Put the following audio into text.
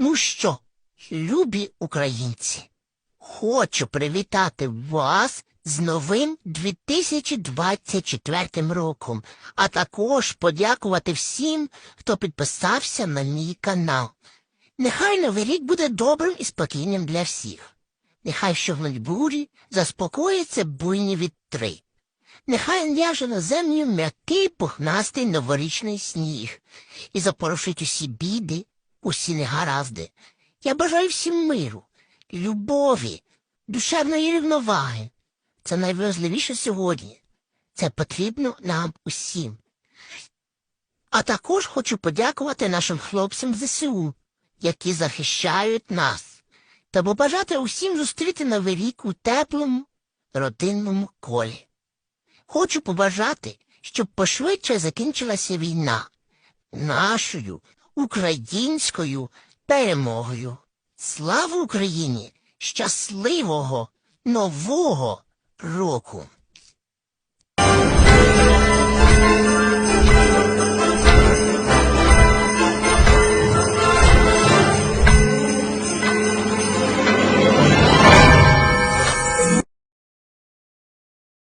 Ну що, любі українці, хочу привітати вас з новим 2024 роком, а також подякувати всім, хто підписався на мій канал. Нехай новий рік буде добрим і спокійним для всіх. Нехай щогнуть бурі, заспокоїться буйні вітри. Нехай ляже на землю м'який пухнастий новорічний сніг і запорошить усі біди, усі негаразди. Я бажаю всім миру, любові, душевної рівноваги. Це найважливіше сьогодні. Це потрібно нам усім. А також хочу подякувати нашим хлопцям ЗСУ, які захищають нас, та побажати усім зустріти новий рік у теплому родинному колі. Хочу побажати, щоб пошвидше закінчилася війна нашою українською перемогою. Слава Україні! Щасливого нового року!